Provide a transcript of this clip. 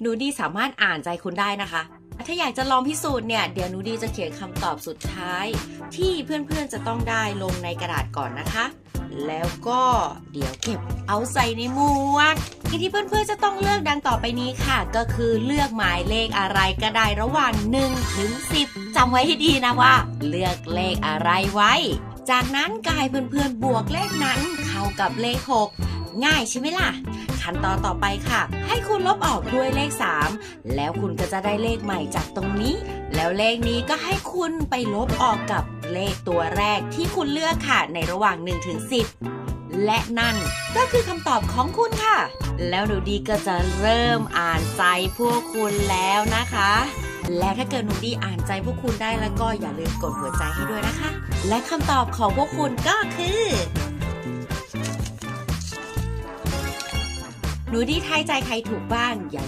หนูดีสามารถอ่านใจคุณได้นะคะ ถ้าอยากจะลองพิสูจน์เนี่ย เดี๋ยวหนูดีจะเขียนคำตอบสุดท้าย ที่เพื่อนๆจะต้องได้ลงในกระดาษก่อนนะคะ แล้วก็เดี๋ยวเก็บเอาใส่ในหมวกสิ่งที่เพื่อนๆจะต้องเลือกดังต่อไปนี้ค่ะ ก็คือเลือกหมายเลขอะไรก็ได้ระหว่าง1ถึง10จำไว้ให้ดีนะว่า เลือกเลขอะไรไว้ จากนั้นกายเพื่อนๆบวกเลขนั้นเข้ากับเลข 6 ง่ายใช่ไหมล่ะ ขั้นตอนต่อไปค่ะ ให้คุณลบออกด้วยเลข 3 แล้วคุณก็จะได้เลขใหม่จากตรงนี้ แล้วเลขนี้ก็ให้คุณไปลบออกกับเลขตัวแรกที่คุณเลือกค่ะ ในระหว่าง1ถึง10และนั่นก็คือคำตอบของคุณค่ะ แล้วหนูดีก็จะเริ่มอ่านใจพวกคุณแล้วนะคะ และถ้าเกิดหนูดีอ่านใจพวกคุณได้แล้วก็อย่าลืมกดหัวใจให้ด้วยนะคะ และคำตอบของพวกคุณก็คือ หนูดีไทยใจใครถูกบ้างอย่า